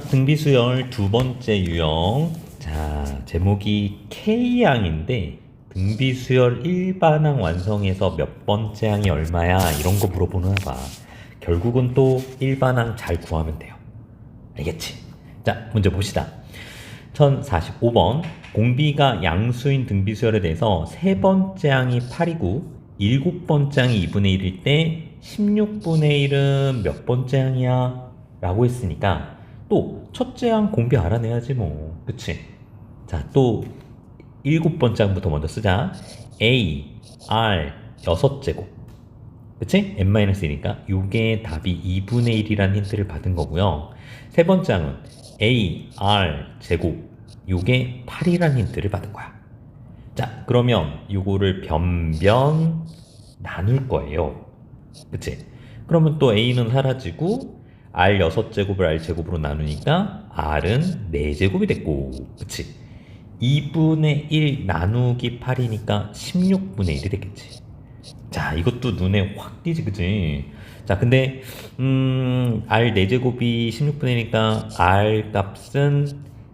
등비수열 두 번째 유형. 자, 제목이 K양인데 등비수열 일반항 완성해서 몇 번째 항이 얼마야? 이런 거 물어보는 봐. 결국은 또 일반항 잘 구하면 돼요. 알겠지? 자, 문제 봅시다. 1045번. 공비가 양수인 등비수열에 대해서 세 번째 항이 8이고 일곱 번째 항이 2분의 1일 때 16분의 1은 몇 번째 항이야? 라고 했으니까 또 첫째 항 공비 알아내야지 뭐. 그치? 자, 또 일곱 번째 항부터 먼저 쓰자. A, R, 여섯 제곱. 그치? n-1이니까 요게 답이 2분의 1이라는 힌트를 받은 거고요. 세 번째 항은 A, R 제곱. 요게 8이라는 힌트를 받은 거야. 자, 그러면 요거를 변변 나눌 거예요. 그치? 그러면 또 A는 사라지고 R 6제곱을 R 제곱으로 나누니까 R은 4제곱이 됐고 그치? 2분의 1 나누기 8이니까 16분의 1이 되겠지. 자, 이것도 눈에 확 띄지, 그치? 자, 근데, 음, R 4제곱이 16분의 1이니까 R 값은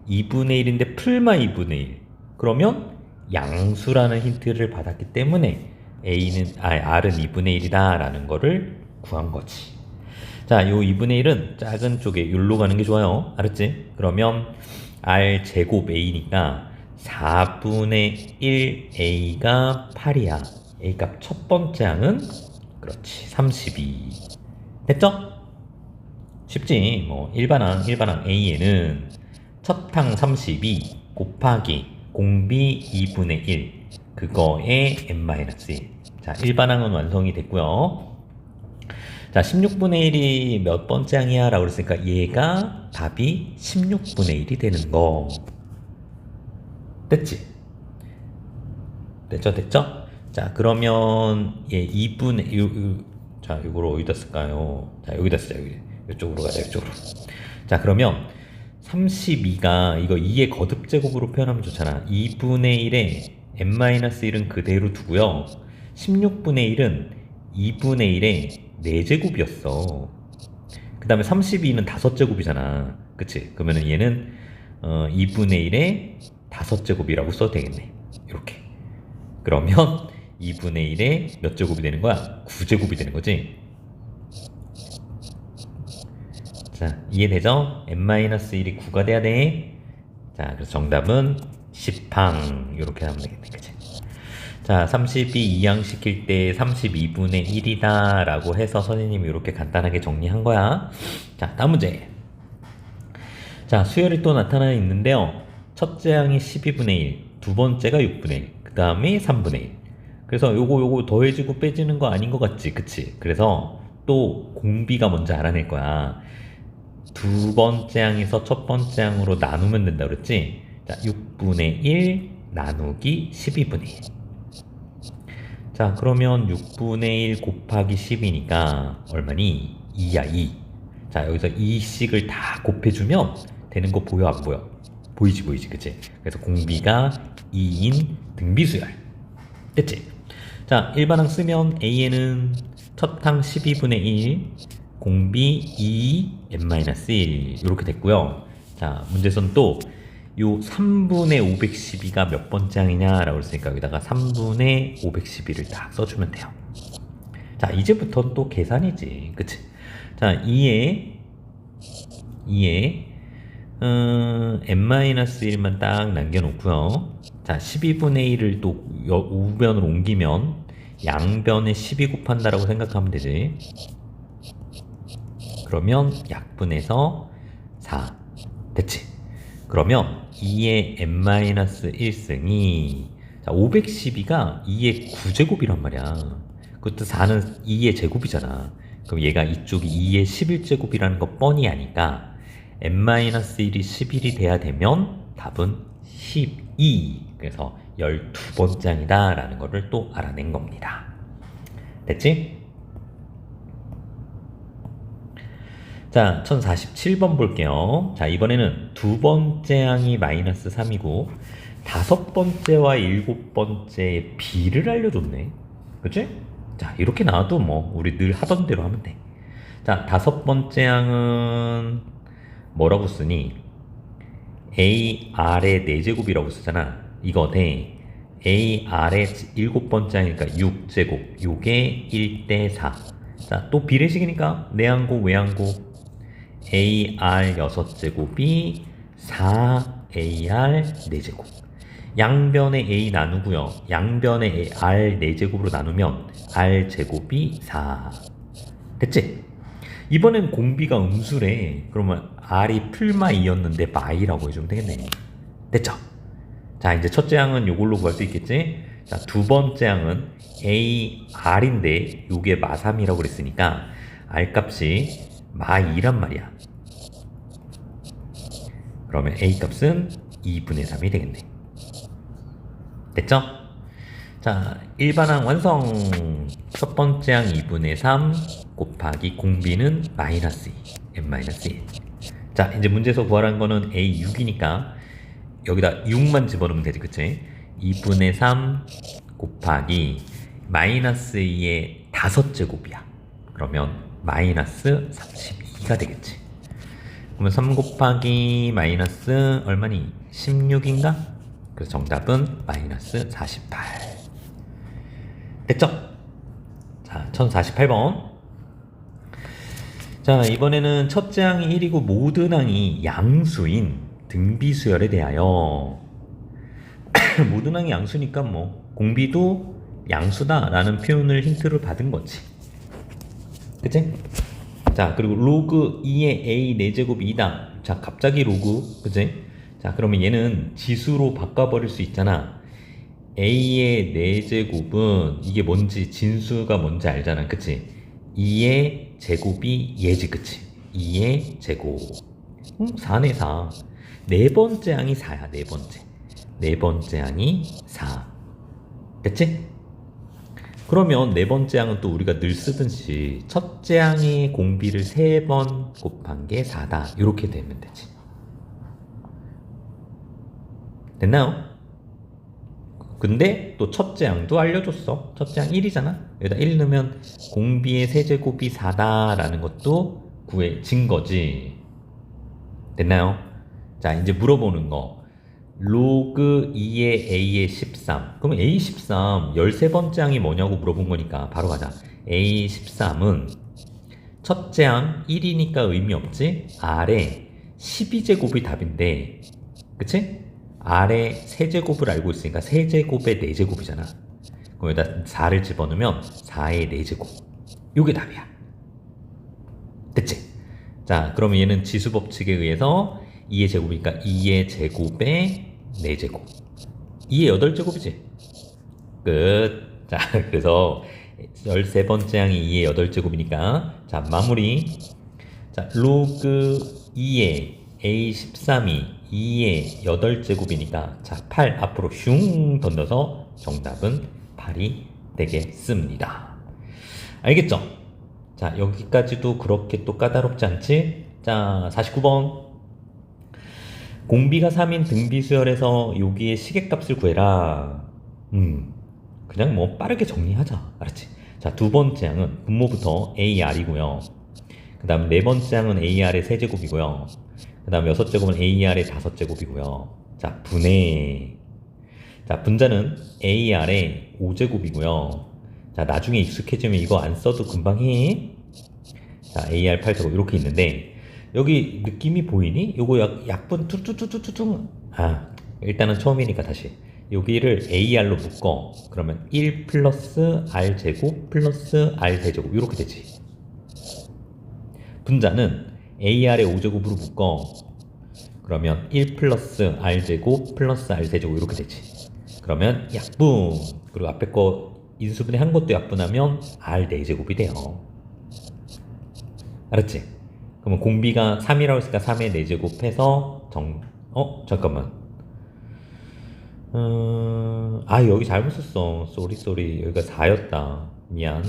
2분의 1인데 풀마 2분의 1. 그러면 양수라는 힌트를 받았기 때문에 A는, 아, R은 2분의 1이다 라는 거를 구한 거지. 자, 요 2분의 1은 작은 쪽에 율로 가는 게 좋아요. 알았지? 그러면 R 제곱 A니까 4분의 1 A가 8이야. A 값 첫 번째 항은 그렇지 32 됐죠? 쉽지 뭐 일반항 일반항 A에는 첫 항 32 곱하기 공비 2분의 1 그거에 n-1 자 일반항은 완성이 됐고요 자 16분의 1이 몇 번째 항이야? 라고 그랬으니까 얘가 답이 16분의 1이 되는 거. 됐지? 됐죠? 됐죠? 자 그러면 얘 2분의 요, 요, 자 이걸 어디다 쓸까요? 자 여기다 쓰자 여기. 이쪽으로 가자 이쪽으로. 자 그러면 32가 이거 2의 거듭 제곱으로 표현하면 좋잖아. 2분의 1에 n-1은 그대로 두고요. 16분의 1은 2분의 1에 4제곱이었어 그 다음에 32는 5제곱이잖아 그치? 그러면은 얘는 어, 2분의 1에 5제곱이라고 써도 되겠네 이렇게 그러면 2분의 1에 몇 제곱이 되는 거야? 9제곱이 되는 거지 자 이해되죠? n-1이 9가 돼야 돼. 자 그래서 정답은 10항 이렇게 하면 되겠네 자32 2항 시킬 때 32분의 1이다 라고 해서 선생님이 이렇게 간단하게 정리한 거야 자 다음 문제 자 수열이 또 나타나 있는데요 첫째 항이 12분의 1, 두 번째가 6분의 1, 그 다음에 3분의 1 그래서 요거 요거 더해지고 빼지는 거 아닌 것 같지 그치? 그래서 또 공비가 먼저 알아낼 거야 두 번째 항에서 첫 번째 항으로 나누면 된다 그랬지? 자, 6분의 1 나누기 12분의 1. 자, 그러면 6분의 1 곱하기 10이니까 얼마니? 2야, 2. 자, 여기서 2씩을 다 곱해주면 되는 거 보여, 안 보여? 보이지, 보이지, 그치? 그래서 공비가 2인 등비수열. 됐지? 자, 일반항 쓰면 A에는 첫 항 12분의 1, 공비 2 n-1 이렇게 됐고요. 자 문제선 또 요 3분의 512가 몇 번째 항이냐라고 했으니까 여기다가 3분의 512를 딱 써주면 돼요. 자 이제부터 또 계산이지, 그치? 자 2에 2에 음, n-1만 딱 남겨놓고요. 자 12분의 1을 또 우변으로 옮기면 양변에 12 곱한다라고 생각하면 되지. 그러면 약분해서 4 됐지? 그러면 2의 n-1승이 자, 512가 2의 9제곱이란 말이야. 그것도 4는 2의 제곱이잖아. 그럼 얘가 이쪽이 2의 11제곱이라는 거 뻔히 아니까 n-1이 11이 돼야 되면 답은 12 그래서 12번째 항이다 라는 거를 또 알아낸 겁니다. 됐지? 자, 1047번 볼게요. 자, 이번에는 두 번째 항이 마이너스 3이고, 다섯 번째와 일곱 번째의 비를 알려줬네. 그치? 자, 이렇게 나와도 뭐, 우리 늘 하던 대로 하면 돼. 자, 다섯 번째 항은, 뭐라고 쓰니? AR의 4제곱이라고 쓰잖아. 이거 돼. AR의 7번째 하니까 6제곱. 요게 1대 4. 자, 또 비례식이니까 내항고 외항고 AR 6제곱이 4AR 4제곱. 양변에 A 나누고요. 양변에 R 4제곱으로 나누면 R 제곱이 4. 됐지? 이번엔 공비가 음수래. 그러면 R이 풀마 2였는데 마이라고 해주면 되겠네. 됐죠? 자, 이제 첫째 항은 요걸로 구할 수 있겠지? 자, 두 번째 항은 A, R인데 요게 마 3이라고 그랬으니까 R 값이 마 2란 말이야. 그러면 A 값은 2분의 3이 되겠네. 됐죠? 자, 일반항 완성. 첫 번째 항 2분의 3 곱하기 공비는 마이너스 2, n-1. 자, 이제 문제에서 구하라는 거는 A 6이니까 여기다 6만 집어넣으면 되지, 그치? 2분의 3 곱하기 마이너스 2의 다섯 제곱이야. 그러면 마이너스 32가 되겠지. 그러면 3 곱하기 마이너스 얼마니? 16인가? 그래서 정답은 마이너스 48. 됐죠? 자, 1048번. 자, 이번에는 첫째 항이 1이고 모든 항이 양수인 등비수열에 대하여 모든 항이 양수니까 뭐 공비도 양수다라는 표현을 힌트를 받은 거지. 그치? 자, 그리고 로그 2의 a 4제곱이 2다. 자, 갑자기 로그, 그치? 자, 그러면 얘는 지수로 바꿔버릴 수 있잖아. a의 4제곱은 이게 뭔지, 진수가 뭔지 알잖아. 그치? 2의 제곱이 얘지, 그치? 2의 제곱. 음, 4네, 4. 네 번째 항이 4야, 네 번째. 네 번째 항이 4. 됐지? 그러면 네 번째 항은 또 우리가 늘 쓰듯이 첫째 항의 공비를 세 번 곱한 게 4다. 이렇게 되면 되지. 됐나요? 근데 또 첫째 항도 알려줬어. 첫째 항 1이잖아. 여기다 1 넣으면 공비의 세제곱이 4다라는 것도 구해 진 거지. 됐나요? 자, 이제 물어보는 거. 로그 2의 A의 13. 그럼 A 13, 13번째 항이 뭐냐고 물어본 거니까 바로 가자. A 13은 첫째 항 1이니까 의미 없지? 아래 12제곱이 답인데, 그치? 아래 세제곱을 알고 있으니까 세제곱의 4제곱이잖아. 그럼 여기다 4를 집어넣으면 4의 4제곱. 요게 답이야. 됐지? 자, 그러면 얘는 지수 법칙에 의해서 2의 제곱이니까 2의 제곱의 4제곱. 2의 8제곱이지. 끝. 자, 그래서 13번째 항이 2의 8제곱이니까 자, 마무리. 자, 로그 2의 A13이 2의 8제곱이니까 자, 8 앞으로 슝 던져서 정답은 8이 되겠습니다. 알겠죠? 자, 여기까지도 그렇게 또 까다롭지 않지? 자, 49번. 공비가 3인 등비 수열에서 여기에 시계값을 구해라. 음, 그냥 뭐 빠르게 정리하자. 알았지? 자, 두 번째 항은 분모부터 AR이고요. 그 다음 네 번째 항은 AR의 세제곱이고요. 그 다음 여섯 제곱은 AR의 다섯 제곱이고요. 자, 분해. 자, 분자는 AR의 5제곱이고요. 자, 나중에 익숙해지면 이거 안 써도 금방 해. 자, AR 8제곱 이렇게 있는데 여기 느낌이 보이니? 요거 약, 약분 뚜뚜뚜뚜뚜 아, 일단은 처음이니까 다시. 여기를 AR로 묶어. 그러면 1 플러스 R 제곱 플러스 R 대제곱 이렇게 되지. 분자는 AR의 5제곱으로 묶어. 그러면 1 플러스 R 제곱 플러스 R 대제곱 이렇게 되지. 그러면 약분. 그리고 앞에 거 인수분해 한 것도 약분하면 R 4제곱이 돼요. 알았지? 그러면 공비가 3이라고 했으니까 3의 4제곱 해서 정, 어? 잠깐만. 음, 아, 여기 잘못 썼어. 쏘리, 쏘리. 여기가 4였다. 미안.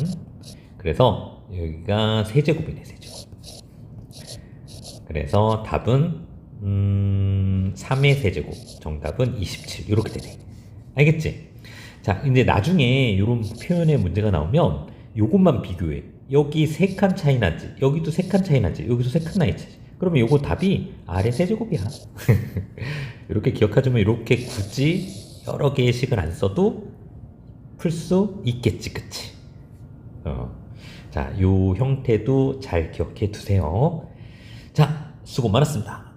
그래서 여기가 세제곱이네, 세제곱. 그래서 답은, 음, 3의 세제곱. 정답은 27. 이렇게 되네. 알겠지? 자, 이제 나중에 이런 표현의 문제가 나오면 요것만 비교해. 여기 세 칸 차이 나지. 여기도 세 칸 차이 나지. 여기도 세 칸 나지. 그러면 요거 답이 R의 세제곱이야. 이렇게 기억하자면 이렇게 굳이 여러 개의 식을 안 써도 풀 수 있겠지, 그치? 어. 자, 요 형태도 잘 기억해 두세요. 자, 수고 많았습니다.